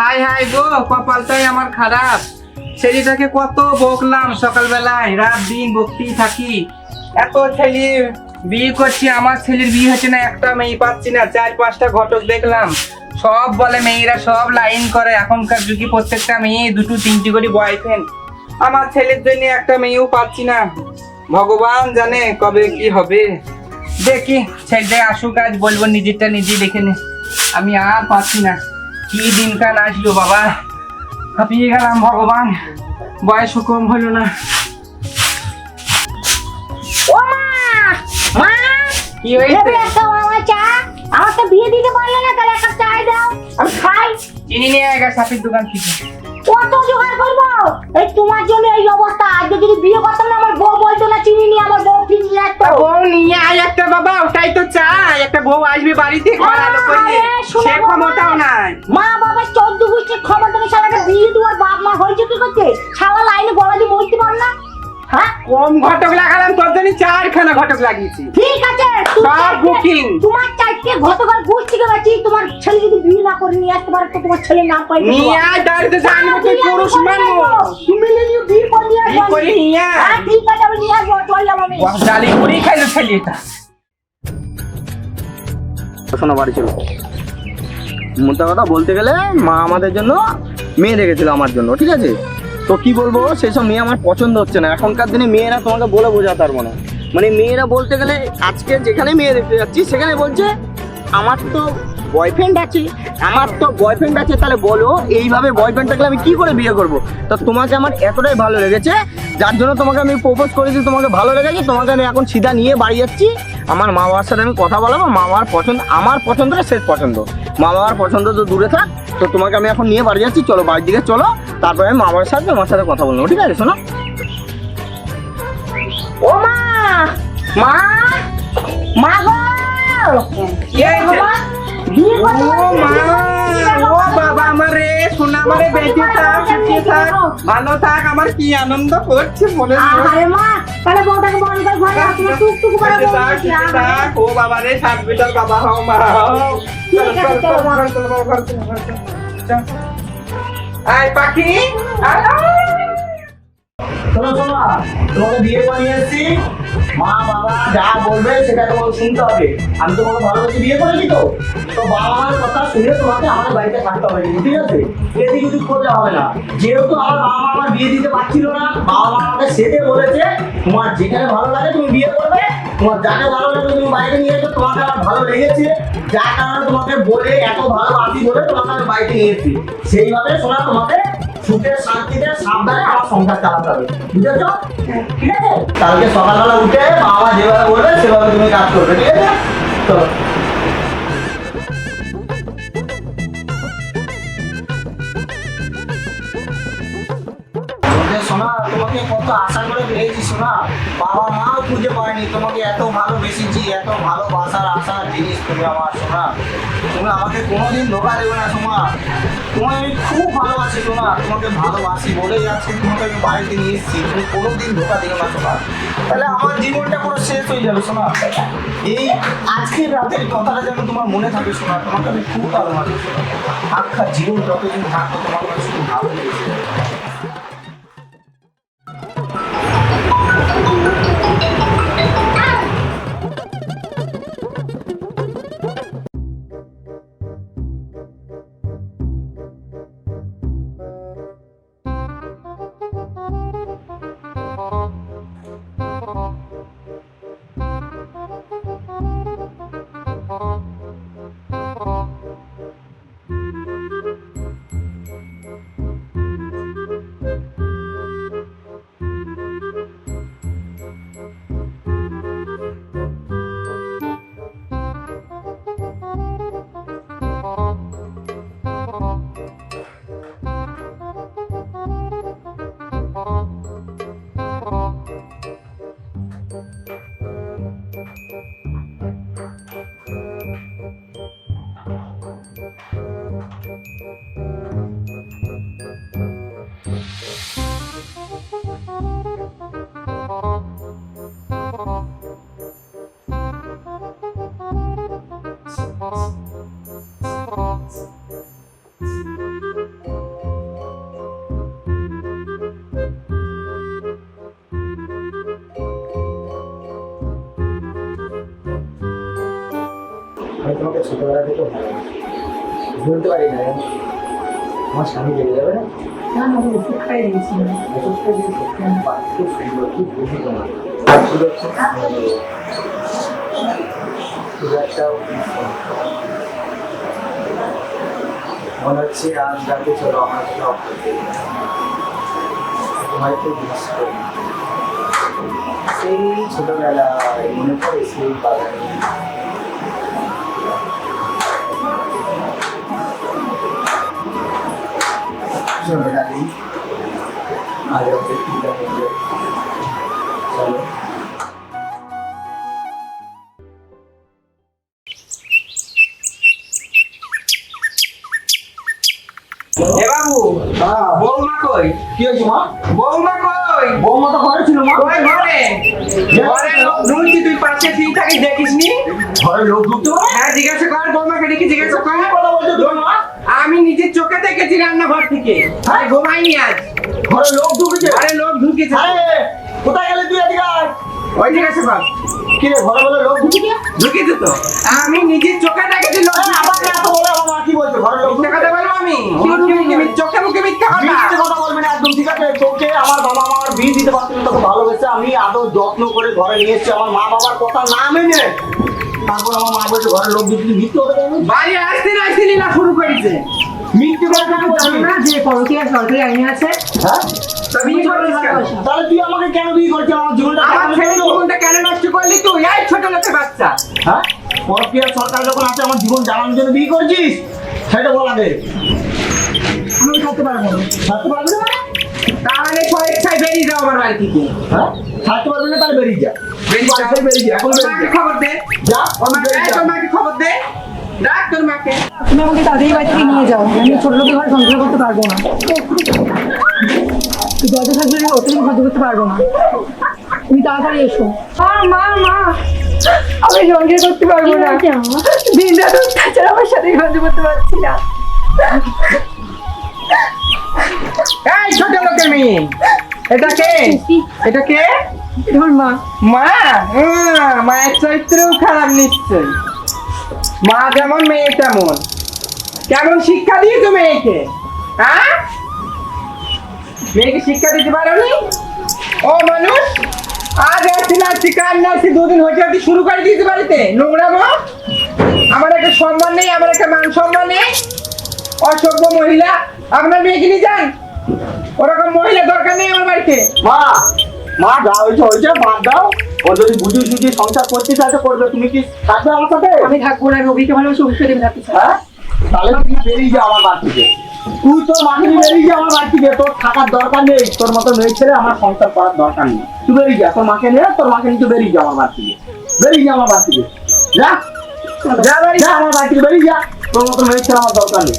High high গো, কপালটাই আমার খারাপ। ছেলেটাকে কত বকলাম সকালবেলায়, রাত দিন বকতেই থাকি। এত ছেলে, বিয়ে করছি, আমার ছেলের বিয়ে হচ্ছে না, একটা মেয়ে পাচ্ছি না, চার, পাঁচটা ঘটক দেখলাম। সব বলে মেয়েরা সব লাইন করে, এখনকার যুগে প্রত্যেকটা মেয়ে দুটো, তিনটি করে বয়ফ্রেন্ড আমার ছেলের জন্য একটা মেয়েও পাচ্ছি না। ভগবান জানে কবে কি হবে। দেখি, ছেলে আসুক, আজ বলব, নিজেরটা নিজে দেখে নে। আমি আর পাচ্ছি না। কি দিনকাল আসলো বাবা? হাঁপিয়ে গেলাম ভগবান। বয়সও কম হলো না। ও মা! মা! কি হয়েছে? নেবে চা। আমার তো বিয়ে দিতে পারলে না তাহলে একটা চা দাও। আমি খাই। চিনি নিয়ে আয় গা সাথীর দোকান থেকে। কত জোগাড় করব? এই তোমার জন্য এই অবস্থা। আজকে যদি বিয়ে করতাম না আমার বউ বলতো না চিনি নি আমার কিনে বউ নিয়ে আয় একটা বাবা ওটাই তো চাই। একটা বউ আসবে বাড়িতে ঘর আলো করলে আরে, শোনো সে বাবা। ক্ষমতাও নাই। মা বাবার চোদ্দ গোষ্ঠীর খবর শালাকে বিয়ে দেওয়ার বাপ মা হয়েছে কি করছে? শালা লাইনে গলা দিয়ে মরতে পার না। হ্যাঁ? কম ঘটক লাগালাম তোর জন্য চারখানা ঘটক লাগিয়েছি। ঠিক আছে সব booking। তোমার চারটে গতকাল গোষ্ঠীকে বাঁচি তোমার ছেলে যদি বিয়ে না করে নিয়ে আসতে পারে তো তোমার ছেলের নাম পাই নিয়ে আয় দাঁড়িয়ে জানব তুই পুরুষ মানুষ। তুমি নিয়ে বিয়ে করে নিয়ে করে নিয়ে আয়? হ্যাঁ, ঠিক আছে আমি নিয়ে আসব চললাম আমি। খাইলো ছেলেটা শোনো বাড়ি ছিল মোটা কথা বলতে গেলে মা আমাদের জন্য মেয়ে রেখেছিল আমার জন্য ঠিক আছে? তো কি বলব সেই সব মেয়ে আমার পছন্দ হচ্ছে না। এখনকার দিনে মেয়েরা তোমাকে বলে বোঝাতে পারব না। মানে মেয়েরা বলতে গেলে আজকে যেখানে মেয়ে দেখতে যাচ্ছি, সেখানে বলছে, আমার তো বয়ফ্রেন্ড আছে, আমার তো বয়ফ্রেন্ড আছে, তাহলে বলো, এইভাবে বয়ফ্রেন্ড থাকলে আমি কি করে বিয়ে করব? তো তোমাকে আমার এতটাই ভালো লেগেছে, যার জন্য তোমাকে আমি প্রপোজ করেছি, তোমাকে ভালো লেগেছে, তোমাকে আমি এখন সিধা নিয়ে বাড়ি যাচ্ছি। আমার মা বাবার সাথে আমি কথা বলাবো মা বাবার পছন্দ আমার পছন্দটা শেষ পছন্দ। মা বাবার পছন্দ তো দূরে থাক তো তোমাকে আমি এখন নিয়ে বাড়ি যাচ্ছি চলো বাড়ির দিকে চলো তারপরে আমি মা বাবার সাথে তোমার সাথে কথা বলব ঠিক আছে শোনো? ও মা! মা! মা গো? ও মা! ও বাবা আমার রে সোনা আমারে বেঁচে থাক সুখে থাক ভালো থাক আমার কি আনন্দ করছে মনে আরে মা তাহলে বউটাকে বন্ধ করে ঘরে আসো টুক টুক করে থাক বলছি সুখে থাক ও বাবা রে সাত বিটার বাবা হও মা হও। চল ঠিক আছে, চল চলো, চল। মা। চল চল চল চল চল আয় পাখি আয়। শোনো শোনো, তোমাকে বিয়ে বানিয়ে এসেছি। মা, বাবা, যা বলবে সেটা তোমাকে শুনতে হবে। আমি তোমাকে ভালোবেসে বিয়ে করেছি তো। তো বাবা মার কথা শুনে তোমাকে আমার বাড়িতে থাকতে হবে ঠিক আছে? এদিকে কিছু করলে হবে না। যেহেতু আমার বাবা মা আমার বিয়ে দিতে পারছিল না, বাবা মা আমাকে সেটে বলেছে, তোমার যেখানে ভালো লাগে তুমি বিয়ে করবে, তোমার যাকে ভালো লাগে তুমি বাড়িতে নিয়ে এসো, তোমাকে আমার ভালো লেগেছে। যার কারণে তোমাকে বলে এত ভালোবাসি বলে তোমাকে আমি বাড়িতে নিয়ে এসেছি। সেইভাবে শোনা তোমাকে সুখে শান্তিতে সাবধানে আমার সংসার চালাতে হবে। বুঝেছ? ঠিক আছে? কালকে সকালবেলা উঠে বাবা যেভাবে বলবে, সেভাবে তুমি কাজ করবে, ঠিক আছে? তো ভালোবাসার আশার জিনিস তুমি আমার, সোনা। তুমি আমাকে কোনোদিন ধোকা দেবে না, সোনা। তোমায় আমি খুব ভালোবাসি, সোনা। তোমাকে ভালোবাসি বলেই আজকে তোমাকে আমি বাড়িতে নিয়ে এসেছি। তুমি কোনোদিন ধোকা দিও না, সোনা। তাহলে আমার জীবনটা পুরো শেষ হয়ে যাবে, সোনা। এই আজকের রাতের কথাটা যেন তোমার মনে থাকে, সোনা। তোমাকে আমি খুব ভালোবাসি, সোনা। আখ্যা জীবন যতদিন থাকতো তোমাকে আমি শুধু ভালো লেগেছে। তোমাকে ছোটবেলা থেকে ভালোবাসি। বলতে পারি না আমার স্বামী জেগে যাবে না? না ওষুধ ওষুধ খুব সুন্দর বুঝি তোমার? মনে হচ্ছে আজ রাতে চলো আমার সাথে অফ করতে তোমায় খুব মিস করি সেই ছোটবেলায় মনে পড়ে সেই বাগানে। আজ আমাদের তিনটা মধ্যে চলো এ বাবু বৌমা কই? কি হয়েছে মা? বৌমা কই? বৌমা তো ঘরে ছিল মা। কই ঘরে? ঘরে লোক ঢুকছি তুই পাশে ঠিক থাকিস দেখিস নি ঘরে লোক ঢুকতে হ্যাঁ জিজ্ঞাসা কর বৌমাকে ডেকে জিজ্ঞাসা কর। কথা বলছো মা আমি নিজের চোখে দেখেছি রান্নাঘর থেকে। আমি ঘুমাইনি আজ। ঘরে লোক ঢুকেছে। ঘরে লোক ঢুকেছে। আরে কোথায় গেলে তুই এদিকে। ওই জিজ্ঞাসা কর কি রে ঘরে বলে লোক ঢুকেছে? ঢুকেছে তো। আমি নিজের চোখে দেখেছি লোক আরে আবার এত বলে আমার কি বলছে? ঘরে লোক কথা বলব আমি? চোখে মুখে মিথ্যা কথা। কথা বলবি না একদম ঠিক আছে। তোকে আমার বাবা মা আমার বিয়ে দিতে পারছিল তোকে ভালোবেসে আমি আদৌ যত্ন করে ঘরে নিয়ে এসেছি। আমার মা বাবার কথা না মেনে। তারপর আমার মা বলছে ঘরে লোক দিচ্ছি মিথ্যে বলছিস? বাড়ি আসতে না আসতে লীলা শুরু করেছে। মিথ্যে কথা জানো না যে পরকীয়া সরকারি আইনে আছে? হ্যাঁ? তা বিয়ে করিস কেন? তাহলে তুই আমাকে কেন বিয়ে করছিস? আমার জীবনটা আমার কেন ছেলের নষ্ট করলি? জীবনটা কেন নষ্ট করলি তুই? এই ছোট লোকের বাচ্চা। হ্যাঁ? পরক্রিয়া সরকার যখন আছে আমার জীবন জ্বালানোর জন্য বিয়ে করছিস? সেটা বল আগে। আমি থাকতে পারব না। থাকতে পারবি না তাহলে পরীক্ষায় বেরিয়ে যাও আমার বাড়ি থেকে। হ্যাঁ? থাকতে পারবি না তাহলে বেরিয়ে যা। বেরিয়ে। বেরিয়ে যা। এখন খবর দে যা ওর মাকে বেরিয়ে এই যা। তোর মাকে খবর দে। ডাক তোর মাকে। তুমি আমাকে তাদের বাড়ি থেকে নিয়ে যাও। আমি ছোট লোকের ঘরে সংসার করতে পারব না। তুই যত থাকবে আমি অতদিন সহ্য করতে পারব না। তুমি তাড়াতাড়ি এসো। মা মা মা। আমি সংসার করতে পারব না। দিন রাত অত্যাচার আমার সাথে সহ্য করতে পারছি না। এই ছোট লোকের মেয়ে এটা কে? এটা কে? মা। মা? মায়ের চরিত্রও খারাপ নিশ্চয় মা যেমন, মেয়ে তেমন। কেমন শিক্ষা দিয়েছ মেয়েকে? হ্যাঁ? মেয়েকে শিক্ষা দিতে পারোনি? ও মানুষ, আজ আসছি না আসছি কাল না আসছি দুদিন হয়েছে আপনি শুরু করে দিতে বাড়িতে। নোংরামো আমার একটা সম্মান নেই, আমার একটা মান সম্মান নেই। অসভ্য মহিলা, আপনার মেয়েকে নিয়ে যান। ওরকম মহিলা দরকার নেই আমার বাড়িতে। মা মা যা হয়েছে হয়েছে বাদ দাও। ও যদি বুঝিয়ে সুঝিয়ে সংসার করতে চাইছে করবে। তুমি কি থাকবে আমার সাথে? আমি থাকব না অভিকে ভালোবাসি অভিকে দেবে থাকতে হ্যাঁ? তাহলে তুই বেরিয়ে যা আমার বাড়ি থেকে। তুই তোর মাকে বেরিয়ে যা আমার বাড়ি থেকে। তোর থাকার দরকার নেই তোর মতো মেয়ে ছেলে আমার সংসার করার দরকার নেই। তুই বেরিয়ে যা তোর মাকে নিয়ে তোর মাকে নিয়ে বেরিয়ে যা আমার বাড়ি থেকে। বেরিয়ে যা আমার বাড়ি থেকে। যা। যা বাড়ি। যা আমার বাড়ি থেকে বেরিয়ে যা। তোর মতো মেয়ে ছেলে আমার দরকার নেই।